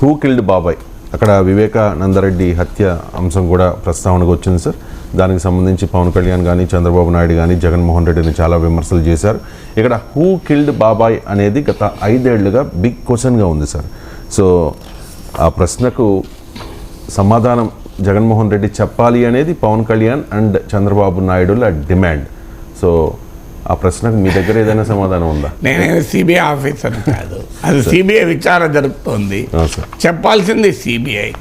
Who killed బాబాయ్ అక్కడ వివేకానందరెడ్డి హత్య అంశం కూడా ప్రస్తావనకు వచ్చింది సార్ దానికి సంబంధించి పవన్ కళ్యాణ్ కానీ చంద్రబాబు నాయుడు కానీ జగన్మోహన్ రెడ్డిని చాలా విమర్శలు చేశారు. ఇక్కడ హూ కిల్డ్ బాబాయ్ అనేది గత ఐదేళ్ళుగా బిగ్ క్వశ్చన్గా ఉంది సార్ సో ఆ ప్రశ్నకు సమాధానం జగన్మోహన్ రెడ్డి చెప్పాలి అనేది పవన్ కళ్యాణ్ అండ్ చంద్రబాబు నాయుడుల డిమాండ్. సో ఆ ప్రశ్నకు మీ దగ్గర ఏదైనా సమాధానం ఉందా? నేనేమి సిబిఐ ఆఫీసర్ కాదు. అది సిబిఐ విచారణ జరుపుతోంది. చెప్పాల్సింది సిబిఐ.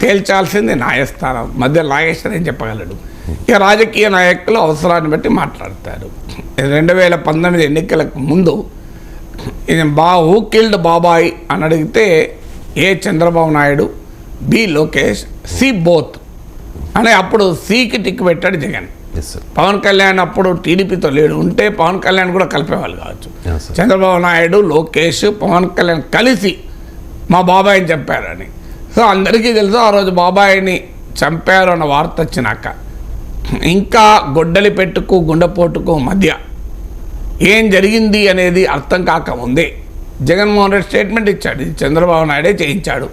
తేల్చాల్సింది న్యాయస్థానం. మధ్య నాగేశ్వర్ ఏం చెప్పగలడు? ఇక రాజకీయ నాయకులు అవసరాన్ని బట్టి మాట్లాడతారు. రెండు వేల పంతొమ్మిది ఎన్నికలకు ముందు ఇది బా హూ కిల్డ్ బాబాయ్ అని అడిగితే A Chandrababu Naidu B Lokesh C both. అని అప్పుడు సికి టిక్ పెట్టాడు జగన్. పవన్ కళ్యాణ్ అప్పుడు టీడీపీతో లేడు. ఉంటే పవన్ కళ్యాణ్ కూడా కలిపేవాళ్ళు కావచ్చు. చంద్రబాబు నాయుడు లోకేష్ పవన్ కళ్యాణ్ కలిసి మా బాబాయిని చంపారని. సో అందరికీ తెలుసు ఆ రోజు బాబాయిని చంపారు అన్న వార్త వచ్చినాక. ఇంకా గొడ్డలి పెట్టుకు గుండెపోటుకు మధ్య ఏం జరిగింది అనేది అర్థం కాకముందే జగన్మోహన్ రెడ్డి స్టేట్మెంట్ ఇచ్చాడు. చంద్రబాబు నాయుడే చేయించాడు.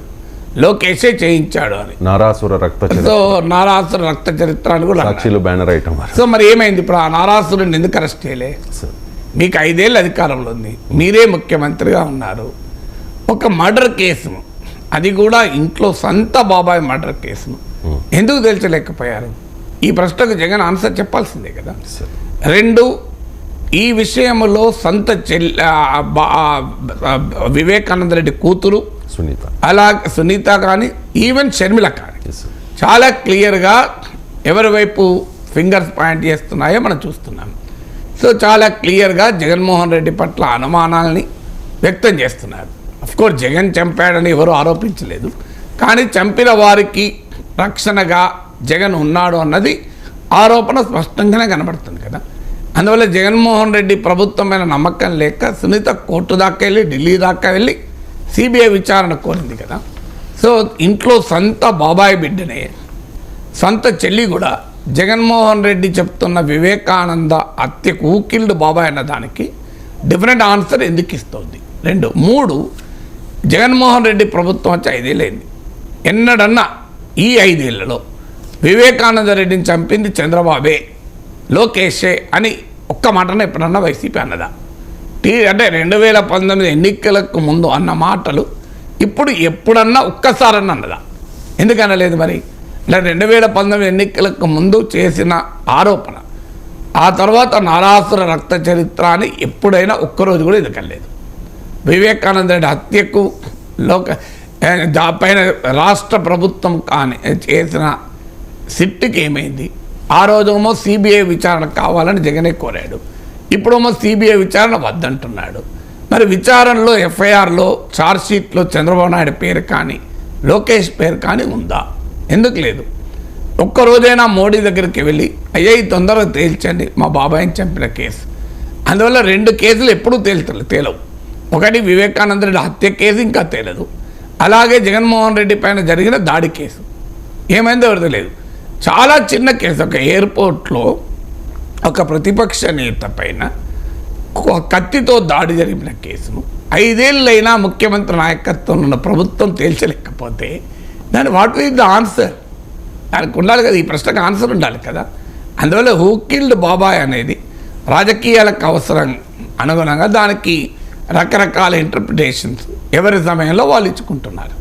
లోకేషే చేయించాడు అని. నారాసుర రక్త. సో నారాసుర రక్త చరిత్ర అని కూడా. సాక్షిలో బ్యానర్ ఐటమ్ సో మరి ఏమైంది ఇప్పుడు ఆ నారాసురుడిని ఎందుకు అరెస్ట్ చేయలే? సార్. మీకు ఐదేళ్ళు అధికారంలో ఉంది. మీరే ముఖ్యమంత్రిగా ఉన్నారు. ఒక మర్డర్ కేసును అది కూడా ఇంట్లో సొంత బాబాయ్ మర్డర్ కేసును ఎందుకు తేల్చలేకపోయారు? ఈ ప్రశ్నకు జగన్ ఆన్సర్ చెప్పాల్సిందే కదా. రెండు ఈ విషయంలో సొంత ఆ, వివేకానంద రెడ్డి కూతురు సునీత. అలా సునీత కానీ ఈవెన్ షర్మిల కానీ. చాలా క్లియర్గా ఎవరి వైపు ఫింగర్స్ పాయింట్ చేస్తున్నాయో మనం చూస్తున్నాం. సో చాలా క్లియర్గా జగన్మోహన్ రెడ్డి పట్ల అనుమానాలని వ్యక్తం చేస్తున్నారు. కోర్స్ జగన్ చంపాడని ఎవరు ఆరోపించలేదు. కానీ చంపిన వారికి రక్షణగా జగన్ ఉన్నాడు అన్నది ఆరోపణ స్పష్టంగానే కనబడుతుంది కదా. అందువల్ల జగన్మోహన్ రెడ్డి ప్రభుత్వం నమ్మకం లేక సునీత కోర్టు దాకా వెళ్ళి ఢిల్లీ దాకా వెళ్ళి సిబిఐ విచారణ కోరింది కదా. సో ఇంట్లో సొంత బాబాయ్ బిడ్డనే సొంత చెల్లి కూడా జగన్మోహన్ రెడ్డి చెప్తున్న వివేకానంద హత్యకు ఊకిల్డ్ బాబాయ్ అన్న దానికి డిఫరెంట్ ఆన్సర్ ఎందుకు ఇస్తుంది? రెండు. మూడు జగన్మోహన్ రెడ్డి ప్రభుత్వం వచ్చి ఐదేళ్ళైంది. ఎన్నడన్నా ఈ ఐదేళ్ళలో వివేకానంద రెడ్డిని చంపింది చంద్రబాబే లోకేషే అని ఒక్క మాటన ఎప్పుడన్నా వైసీపీ అన్నదా? ఈ అంటే రెండు వేల పంతొమ్మిది ఎన్నికలకు ముందు అన్న మాటలు ఇప్పుడు ఎప్పుడన్నా ఒక్కసారన్నా అన్నదా? ఎందుకనలేదు మరి? అంటే రెండు వేల పంతొమ్మిది ఎన్నికలకు ముందు చేసిన ఆరోపణ. ఆ తర్వాత నారాసుర రక్త చరిత్ర అని ఎప్పుడైనా ఒక్కరోజు కూడా ఎదుకలేదు వివేకానంద రెడ్డి హత్యకు లోక ఏ, రాష్ట్ర ప్రభుత్వం కానీ చేసిన సిట్టుకి ఏమైంది? ఆ రోజేమో సిబిఐ విచారణ కావాలని జగనే కోరాడు. ఇప్పుడేమో సిబిఐ విచారణ వద్దంటున్నాడు. మరి విచారణలో ఎఫ్ఐఆర్లో ఛార్జ్షీట్లో చంద్రబాబు నాయుడు పేరు కానీ లోకేష్ పేరు కానీ ఉందా? ఎందుకు లేదు? ఒక్కరోజైనా మోడీ దగ్గరికి వెళ్ళి అయ్యా ఈ తొందరగా తేల్చండి మా బాబాయిని చంపిన కేసు. అందువల్ల రెండు కేసులు ఎప్పుడూ తేలుతలే తేలవు. ఒకటి వివేకానంద రెడ్డి హత్య కేసు ఇంకా తేలదు. అలాగే జగన్మోహన్ రెడ్డి పైన జరిగిన దాడి కేసు. ఏమైందో ఎవరు తెలియదు చాలా చిన్న కేసు. ఒక ఎయిర్పోర్ట్లో ఒక ప్రతిపక్ష నేత పైన కత్తితో దాడి జరిపిన కేసును ఐదేళ్ళైనా ముఖ్యమంత్రి నాయకత్వంలో ఉన్న ప్రభుత్వం తేల్చలేకపోతే దాని వాట్ ఈజ్ ద ఆన్సర్? దానికి ఉండాలి కదా ఈ ప్రశ్నకు ఆన్సర్ ఉండాలి కదా. అందువల్ల హూ కిల్డ్ బాబాయ్ అనేది రాజకీయాలకు అవసరం అనుగుణంగా దానికి రకరకాల ఇంటర్ప్రిటేషన్స్ ఎవరి సమయంలో వాళ్ళు ఇచ్చుకుంటున్నారు.